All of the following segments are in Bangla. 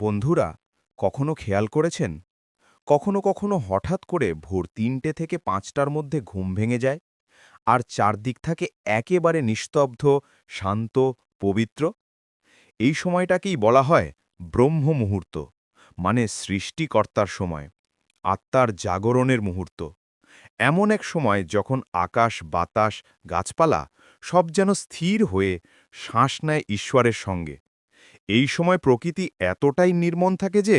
বন্ধুরা, কখনো খেয়াল করেছেন? কখনো কখনো হঠাৎ করে ভোর তিনটে থেকে পাঁচটার মধ্যে ঘুম ভেঙে যায় আর চারদিক থাকে একেবারে নিস্তব্ধ, শান্ত, পবিত্র? এই সময়টাকেই বলা হয় ব্রহ্ম মুহূর্ত মানে সৃষ্টিকর্তার সময়, আত্মার জাগরণের মুহূর্ত। এমন এক সময় যখন আকাশ, বাতাস, গাছপালা সব যেন স্থির হয়ে শ্বাস নেয় ঈশ্বরের সঙ্গে। এই সময় প্রকৃতি এতটাই নির্মম থাকে যে,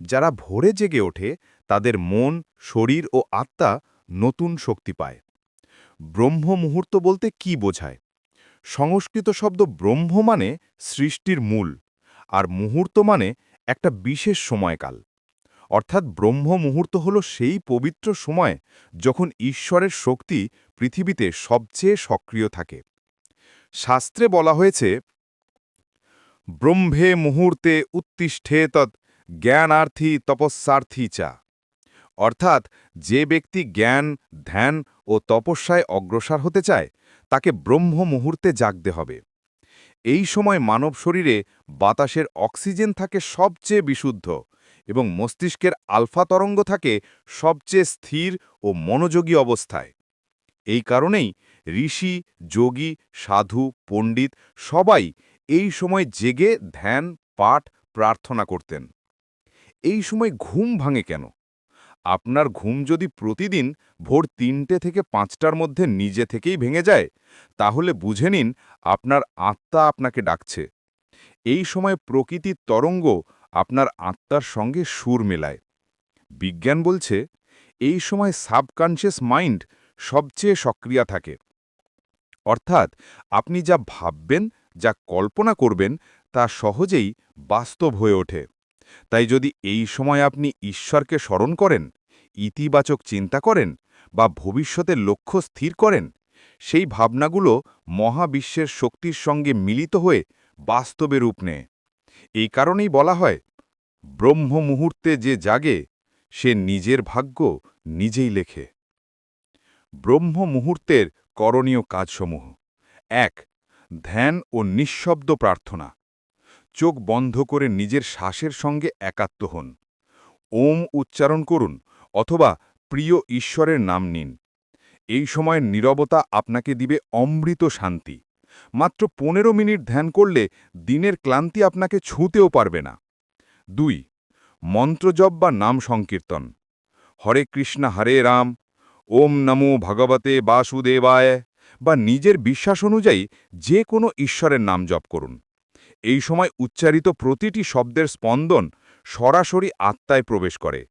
যারা ভোরে জেগে ওঠে, তাদের মন, শরীর ও আত্মা নতুন শক্তি পায়। ব্রহ্ম মুহূর্ত বলতে কি বোঝায়? সংস্কৃত শব্দ ব্রহ্ম মানে সৃষ্টির মূল, আর মুহূর্ত মানে একটা বিশেষ সময়কাল। অর্থাৎ ব্রহ্ম মুহূর্ত হল সেই পবিত্র সময় যখন ঈশ্বরের শক্তি পৃথিবীতে সবচেয়ে সক্রিয় থাকে। শাস্ত্রে বলা হয়েছে ব্রহ্মে মুহূর্তে উত্তিষ্ঠে তৎ জ্ঞানার্থী তপস্যার্থী চা। অর্থাৎ যে ব্যক্তি জ্ঞান, ধ্যান ও তপস্যায় অগ্রসর হতে চায়, তাকে ব্রহ্ম মুহূর্তে জাগতে হবে। এই সময় মানব শরীরে বাতাসের অক্সিজেন থাকে সবচেয়ে বিশুদ্ধ এবং মস্তিষ্কের আলফা তরঙ্গ থাকে সবচেয়ে স্থির ও মনোযোগী অবস্থায়। এই কারণেই ঋষি, যোগী, সাধু, পণ্ডিত সবাই এই সময় জেগে ধ্যান, পাঠ, প্রার্থনা করতেন। এই সময় ঘুম ভাঙে কেন? আপনার ঘুম যদি প্রতিদিন ভোর তিনটে থেকে পাঁচটার মধ্যে নিজে থেকেই ভেঙে যায়, তাহলে বুঝে নিন আপনার আত্মা আপনাকে ডাকছে। এই সময় প্রকৃতির তরঙ্গ আপনার আত্মার সঙ্গে সুর মেলায়। বিজ্ঞান বলছে, এই সময় সাবকনশিয়াস মাইন্ড সবচেয়ে সক্রিয় থাকে। অর্থাৎ আপনি যা ভাববেন যা কল্পনা করবেন তা সহজেই বাস্তব হয়ে ওঠে। তাই যদি এই সময় আপনি ঈশ্বরকে স্মরণ করেন, ইতিবাচক চিন্তা করেন বা ভবিষ্যতের লক্ষ্য স্থির করেন, সেই ভাবনাগুলো মহাবিশ্বের শক্তির সঙ্গে মিলিত হয়ে বাস্তবে রূপ নেয়। এই কারণেই বলা হয় ব্রহ্ম মুহূর্তে যে জাগে, সে নিজের ভাগ্য নিজেই লেখে। ব্রহ্ম মুহূর্তের করণীয় কাজসমূহ। এক ধ্যান ও নিঃশব্দ প্রার্থনা। চোখ বন্ধ করে নিজের শ্বাসের সঙ্গে একাত্ম হন। ওম উচ্চারণ করুন অথবা প্রিয় ঈশ্বরের নাম নিন। এই সময়ের নীরবতা আপনাকে দিবে অমৃত শান্তি। মাত্র পনেরো মিনিট ধ্যান করলে দিনের ক্লান্তি আপনাকে ছুঁতেও পারবে না। দুই, মন্ত্রজপ বা নাম সংকীর্তন। হরে কৃষ্ণ, হরে রাম। ওম নমো ভগবতে বাসুদেবায়। বা নিজের বিশ্বাস অনুযায়ী যে কোনো ঈশ্বরের নাম জপ করুন। এই সময় উচ্চারিত প্রতিটি শব্দের স্পন্দন সরাসরি আত্মায় প্রবেশ করে।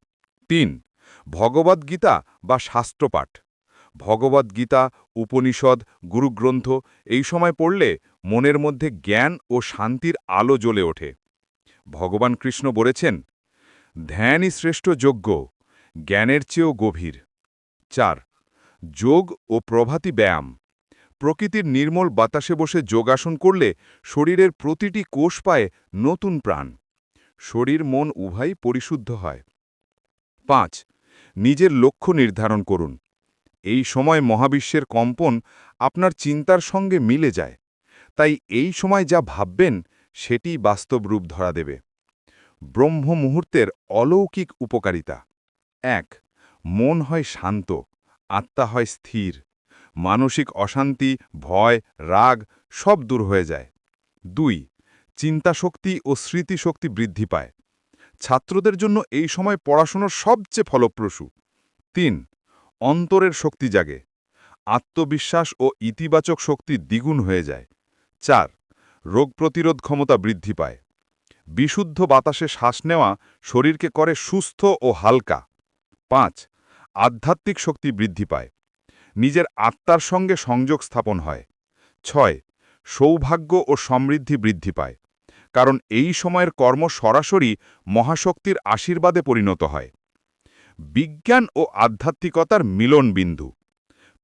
তিন ভগবদ্গীতা বা শাস্ত্রপাঠ। ভগবদ্গীতা উপনিষদ, গুরুগ্রন্থ এই সময় পড়লে মনের মধ্যে জ্ঞান ও শান্তির আলো জ্বলে ওঠে। ভগবান কৃষ্ণ বলেছেন, ধ্যানই শ্রেষ্ঠ যোগ্য জ্ঞানের চেয়েও গভীর। চার, যোগ ও প্রভাতী ব্যায়াম। প্রকৃতির নির্মল বাতাসে বসে যোগাসন করলে শরীরের প্রতিটি কোষ পায় নতুন প্রাণ। শরীর, মন উভয় পরিশুদ্ধ হয়। পাঁচ, নিজের লক্ষ্য নির্ধারণ করুন। এই সময় মহাবিশ্বের কম্পন আপনার চিন্তার সঙ্গে মিলে যায়। তাই এই সময় যা ভাববেন, সেটি বাস্তব রূপ ধরা দেবে। ব্রহ্ম মুহূর্তের অলৌকিক উপকারিতা। এক, মন হয় শান্ত, আত্মা হয় স্থির। মানসিক অশান্তি, ভয়, রাগ সব দূর হয়ে যায়। দুই, চিন্তাশক্তি ও স্মৃতিশক্তি বৃদ্ধি পায়। ছাত্রদের জন্য এই সময় পড়াশোনার সবচেয়ে ফলপ্রসূ। তিন, অন্তরের শক্তি জাগে। আত্মবিশ্বাস ও ইতিবাচক শক্তি দ্বিগুণ হয়ে যায়। চার, রোগ প্রতিরোধ ক্ষমতা বৃদ্ধি পায়। বিশুদ্ধ বাতাসে শ্বাস নেওয়া শরীরকে করে সুস্থ ও হালকা। পাঁচ, আধ্যাত্মিক শক্তি বৃদ্ধি পায়। নিজের আত্মার সঙ্গে সংযোগ স্থাপন হয়। ছয়, সৌভাগ্য ও সমৃদ্ধি বৃদ্ধি পায়। কারণ এই সময়ের কর্ম সরাসরি মহাশক্তির আশীর্বাদে পরিণত হয়। বিজ্ঞান ও আধ্যাত্মিকতার মিলন বিন্দু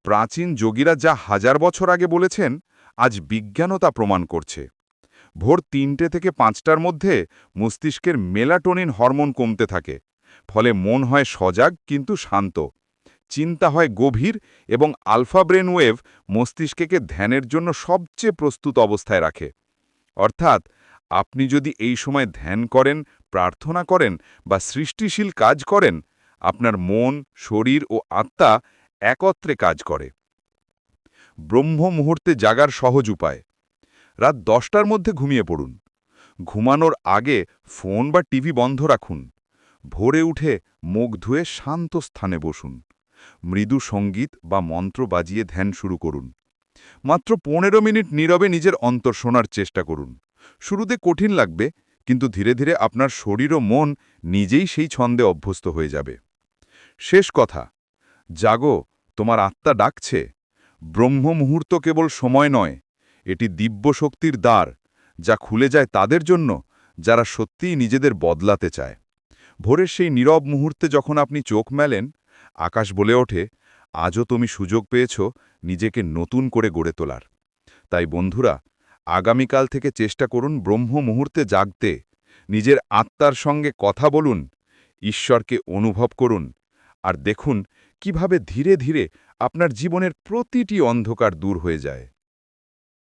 প্রাচীন যোগীরা যা হাজার বছর আগে বলেছেন, আজ বিজ্ঞানও তা প্রমাণ করছে। ভোর তিনটে থেকে পাঁচটার মধ্যে মস্তিষ্কের মেলাটোনিন হরমোন কমতে থাকে, ফলে মন হয় সজাগ কিন্তু শান্ত। চিন্তা হয় গভীর এবং আলফা ব্রেন ওয়েভ মস্তিষ্ককে ধ্যানের জন্য সবচেয়ে প্রস্তুত অবস্থায় রাখে। অর্থাৎ, আপনি যদি এই সময় ধ্যান করেন, প্রার্থনা করেন বা সৃষ্টিশীল কাজ করেন, আপনার মন, শরীর ও আত্মা একত্রে কাজ করে। ব্রহ্ম মুহূর্তে জাগার সহজ উপায়। রাত দশটার মধ্যে ঘুমিয়ে পড়ুন। ঘুমানোর আগে ফোন বা টিভি বন্ধ রাখুন। ভোরে উঠে মুখ ধুয়ে শান্ত স্থানে বসুন। মৃদু সংগীত বা মন্ত্র বাজিয়ে ধ্যান শুরু করুন। মাত্র পনেরো মিনিট নীরবে নিজের অন্তর শোনার চেষ্টা করুন। শুরুতে কঠিন লাগবে, কিন্তু ধীরে ধীরে আপনার শরীর ও মন নিজেই সেই ছন্দে অভ্যস্ত হয়ে যাবে। শেষ কথা, জাগো, তোমার আত্মা ডাকছে। ব্রহ্ম মুহূর্ত কেবল সময় নয়, এটি দিব্য শক্তির দ্বার, যা খুলে যায় তাদের জন্য, যারা সত্যিই নিজেদের বদলাতে চায়। ভোরের সেই নীরব মুহূর্তে যখন আপনি চোখ মেলেন আকাশ বলে ওঠে, আজও তুমি সুযোগ পেয়েছ নিজেকে নতুন করে গড়ে তোলার। তাই বন্ধুরা, আগামীকাল থেকে চেষ্টা করুন ব্রহ্ম মুহূর্তে জাগতে, নিজের আত্মার সঙ্গে কথা বলুন, ঈশ্বরকে অনুভব করুন, আর দেখুন কীভাবে ধীরে ধীরে আপনার জীবনের প্রতিটি অন্ধকার দূর হয়ে যায়।